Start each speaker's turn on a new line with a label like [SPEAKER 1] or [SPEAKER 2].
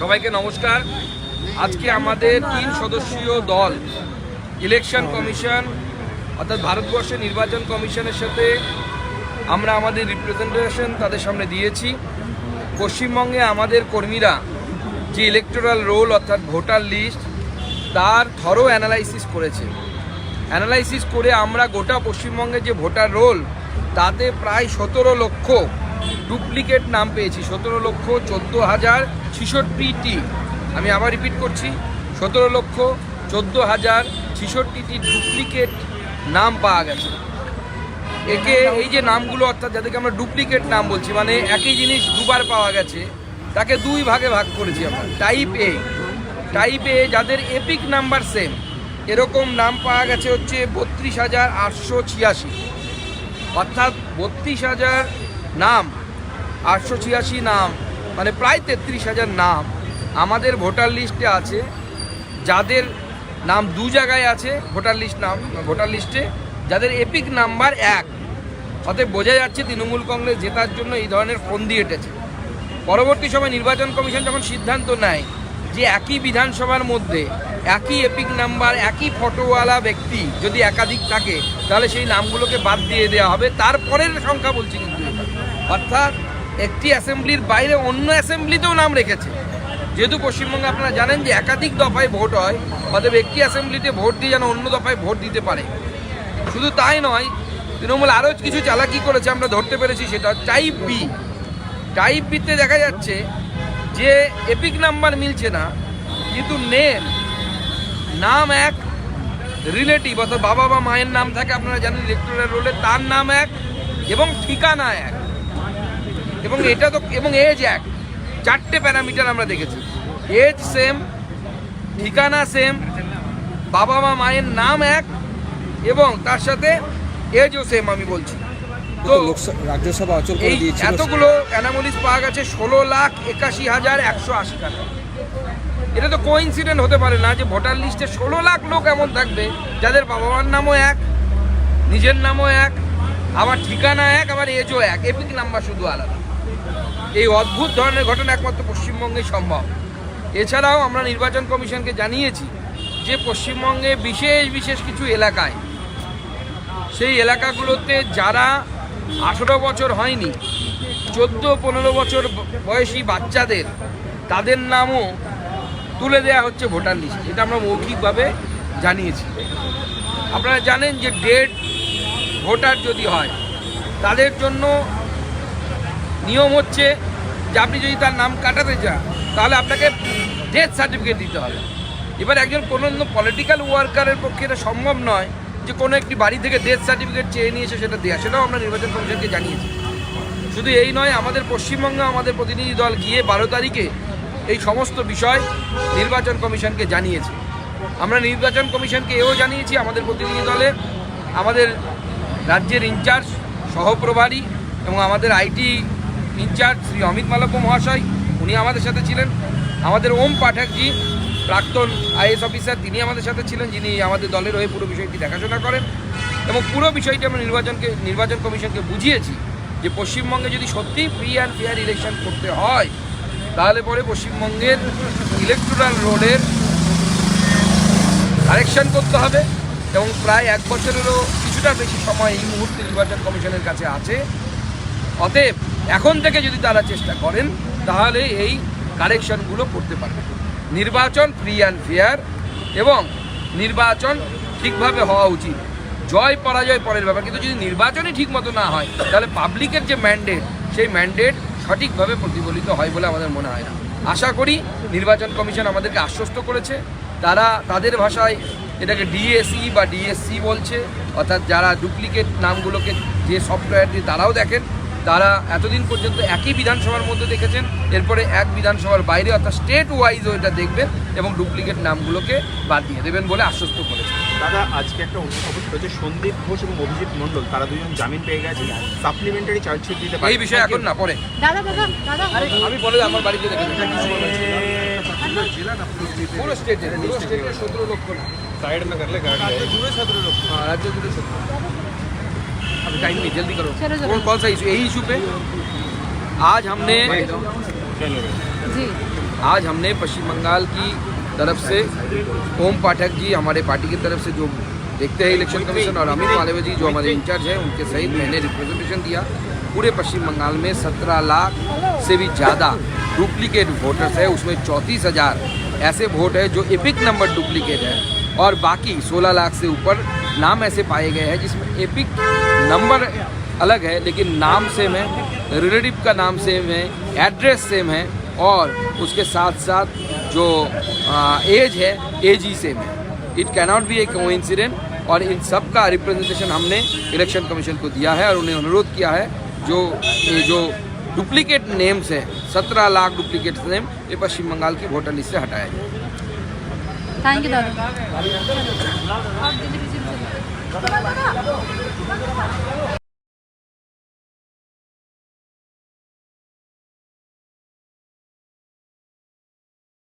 [SPEAKER 1] সবাইকে নমস্কার। আজকে আমাদের তিন সদস্যীয় দল ইলেকশন কমিশন অর্থাৎ ভারতবর্ষের নির্বাচন কমিশনের সাথে আমরা আমাদের রিপ্রেজেন্টেশন তাদের সামনে দিয়েছি। পশ্চিমবঙ্গে আমাদের কর্মীরা যে ইলেকটোরাল রোল অর্থাৎ ভোটার লিস্ট তার থরো অ্যানালাইসিস করেছে। অ্যানালাইসিস করে আমরা গোটা পশ্চিমবঙ্গে যে ভোটার রোল তাতে প্রায় সতেরো লক্ষ ডুপ্লিকেট নাম পেয়েছি, সতেরো লক্ষ চোদ্দ হাজার ছিষট্টিটি। আমি আবার রিপিট করছি, সতেরো লক্ষ চোদ্দ হাজার ছিষট্টিটি ডুপ্লিকেট নাম পাওয়া গেছে। একে এই যে নামগুলো, অর্থাৎ যাদেরকে আমরা ডুপ্লিকেট নাম বলছি মানে একই জিনিস দুবার পাওয়া গেছে, তাকে দুই ভাগে ভাগ করেছি আমরা। টাইপ এ টাইপ এ যাদের এপিক নাম্বার সেম এরকম নাম পাওয়া গেছে হচ্ছে বত্রিশ হাজার আটশো ছিয়াশি। অর্থাৎ বত্রিশ হাজার নাম, আটশো ছিয়াশি নাম মানে প্রায় তেত্রিশ হাজার নাম আমাদের ভোটার লিস্টে আছে। যাদের নাম দু জায়গায় আছে, ভোটার লিস্ট নাম, ভোটার লিস্টে, যাদের এপিক নাম্বার এক। অতএব বোঝা যাচ্ছে তৃণমূল কংগ্রেস জেতার জন্য এই ধরনের ফোন দিয়ে এঁটেছে। পরবর্তী সময় নির্বাচন কমিশন যখন সিদ্ধান্ত নেয় যে একই বিধানসভার মধ্যে একই এপিক নাম্বার, একই ফটোওয়ালা ব্যক্তি যদি একাধিক থাকে, তাহলে সেই নামগুলোকে বাদ দিয়ে দেওয়া হবে। তারপরের সংখ্যা বলছি কিন্তু। অর্থাৎ একটি অ্যাসেম্বলির বাইরে অন্য অ্যাসেম্বলিতেও নাম রেখেছে। যেহেতু পশ্চিমবঙ্গে আপনারা জানেন যে একাধিক দফায় ভোট হয়, অতএব একটি অ্যাসেম্বলিতে ভোট দিয়ে যেন অন্য দফায় ভোট দিতে পারে। শুধু তাই নয়, তৃণমূল আরও কিছু চালাকি করেছে, আমরা ধরতে পেরেছি সেটা টাইপ বি। টাইপ বিতে দেখা যাচ্ছে যে এপিক নাম্বার মিলছে না, কিন্তু নেম, নাম এক রিলেটিভ, অর্থাৎ বাবা বা মায়ের নাম থাকে, আপনারা জানেন ইলেকট্রাল রোলে, তার নাম এক এবং ঠিকানা এক। এবং এটা তো এবং এজ এক। চারটে প্যারামিটার আমরা দেখেছি। এজ সেম ঠিকানা সেম বাবা মা মায়ের নাম এক এবং তার সাথে এজও সেম আমি বলছি। তো
[SPEAKER 2] রাজ্যসভা অচল
[SPEAKER 1] এই এতগুলো অ্যানামোলিস পাওয়া গেছে ষোলো লাখ একাশি হাজার একশো আশি টাকা। এটা তো কোইন্সিডেন্ট হতে পারে না যে ভোটার লিস্টে ষোলো লাখ লোক এমন থাকবে যাদের বাবা মার নামও এক নিজের নামও এক আবার ঠিকানা এক আবার এজও এক। এপিক নাম্বার শুধু আলাদা। এই অদ্ভুত ধরনের ঘটনা একমাত্র পশ্চিমবঙ্গেই সম্ভব। এছাড়াও আমরা নির্বাচন কমিশনকে জানিয়েছি যে পশ্চিমবঙ্গে বিশেষ বিশেষ কিছু এলাকায়, সেই এলাকাগুলোতে যারা আঠেরো বছর হয়নি, চোদ্দ পনেরো বছর বয়সী বাচ্চাদের, তাদের নামও তুলে দেওয়া হচ্ছে ভোটার লিস্ট। এটা আমরা মৌখিকভাবে জানিয়েছি। আপনারা জানেন যে ডেট ভোটার যদি হয়, তাদের জন্য নিয়ম হচ্ছে যে আপনি যদি তার নাম কাটাতে চান, তাহলে আপনাকে ডেথ সার্টিফিকেট দিতে হবে। এবার একজন কোনো পলিটিক্যাল ওয়ার্কারের পক্ষে এটা সম্ভব নয় যে কোনো একটি বাড়ি থেকে ডেথ সার্টিফিকেট চেয়ে নিয়ে এসে সেটা দেওয়া সেটাও আমরা নির্বাচন কমিশনকে জানিয়েছি। শুধু এই নয়, আমাদের পশ্চিমবঙ্গে, আমাদের প্রতিনিধি দল গিয়ে বারো তারিখে এই সমস্ত বিষয় নির্বাচন কমিশনকে জানিয়েছে। আমরা নির্বাচন কমিশনকে এও জানিয়েছি, আমাদের প্রতিনিধি দলে আমাদের রাজ্যের ইনচার্জ, সহপ্রভারী এবং আমাদের আইটি ইনচার্জ শ্রী অমিত মালব্য মহাশয়, উনি আমাদের সাথে ছিলেন। আমাদের ওম পাঠকজি, প্রাক্তন আইএস অফিসার, তিনি আমাদের সাথে ছিলেন, যিনি আমাদের দলের হয়ে পুরো বিষয়টি দেখাশোনা করেন। এবং পুরো বিষয়টি আমরা নির্বাচনকে, নির্বাচন কমিশনকে বুঝিয়েছি যে পশ্চিমবঙ্গে যদি সত্যিই ফ্রি অ্যান্ড ফেয়ার ইলেকশন করতে হয়, তাহলে পরে পশ্চিমবঙ্গের ইলেকট্রাল রোডের কারেকশন করতে হবে। এবং প্রায় এক বছরেরও কিছুটা বেশি সময় এই মুহূর্তে নির্বাচন কমিশনের কাছে আছে। অতএব এখন থেকে যদি তারা চেষ্টা করেন, তাহলে এই কারেকশনগুলো করতে পারবে। নির্বাচন ফ্রি অ্যান্ড ফেয়ার এবং নির্বাচন ঠিকভাবে হওয়া উচিত। জয় পরাজয় পরের ব্যাপার, কিন্তু যদি নির্বাচনই ঠিক মতো না হয়, তাহলে পাবলিকের যে ম্যান্ডেট সেই ম্যান্ডেট সঠিকভাবে প্রতিফলিত হয় বলে আমাদের মনে হয় না। আশা করি নির্বাচন কমিশন আমাদেরকে আশ্বস্ত করেছে। তারা তাদের ভাষায় এটাকে ডিএসই বা ডিএসসি বলছে, অর্থাৎ যারা ডুপ্লিকেট নামগুলোকে যে সফটওয়্যার দিয়ে তারাও দেখেন। তারা এতদিন পর্যন্ত একই বিধানসভার মধ্যে দেখেছেন এরপরে এক বিধানসভার বাইরে অর্থাৎ স্টেট ওয়াইজও এটা দেখবেন এবং ডুপ্লিকেট নামগুলোকে বাদ দিয়ে দেবেন বলে আশ্বস্ত করেছেন।
[SPEAKER 3] দাদা আজকে একটা অবস্থা হচ্ছে সন্দীপ ঘোষ এবং অভিজিৎ মন্ডল তারা দুজন জামিন পেয়ে গেছে সাপ্লিমেন্টারি চার্জশিট দিতে পারে।
[SPEAKER 1] এই বিষয়ে এখন না পরে।
[SPEAKER 4] দাদা দাদা দাদা।
[SPEAKER 1] আমি বলে আমার বাড়িতে দেখেন পুরো স্টেটে পুরো সতেরো লক্ষ না।
[SPEAKER 3] সাইড না করলে গাড়ি জুড়ে
[SPEAKER 1] সতেরো লক্ষ। হ্যাঁ, রাজ্য জুড়ে সতেরো अभी टाइम नहीं जल्दी करो।
[SPEAKER 4] चलो, चलो।
[SPEAKER 1] कौन कौन सा इशू यही इशू पे। आज हमने
[SPEAKER 2] जी।
[SPEAKER 1] आज हमने पश्चिम बंगाल की तरफ़ से ओम पाठक जी हमारे पार्टी की तरफ़ से जो देखते हैं इलेक्शन कमीशन और अमित मालवीय जी जो हमारे इंचार्ज हैं उनके सहित मैंने रिप्रेजेंटेशन दिया। पूरे पश्चिम बंगाल में 17 लाख से भी ज़्यादा डुप्लीकेट वोटर्स है। उसमें चौंतीस हज़ार ऐसे वोट है जो एपिक नंबर डुप्लीकेट है। और बाकी 16 लाख से ऊपर नाम ऐसे पाए गए हैं जिसमें एपिक नंबर अलग है लेकिन नाम सेम है रिलेटिव का नाम सेम है एड्रेस सेम है और उसके साथ साथ जो आ, एज है एज ही सेम है। It cannot be a coincident और इन सब का रिप्रेजेंटेशन हमने इलेक्शन कमीशन को दिया है और उन्हें अनुरोध किया है जो ये जो डुप्लीकेट नेम्स हैं सत्रह लाख डुप्लीकेट नेम ये पश्चिम बंगाल की वोटर लिस्ट से हटाया जाए।
[SPEAKER 2] Thank you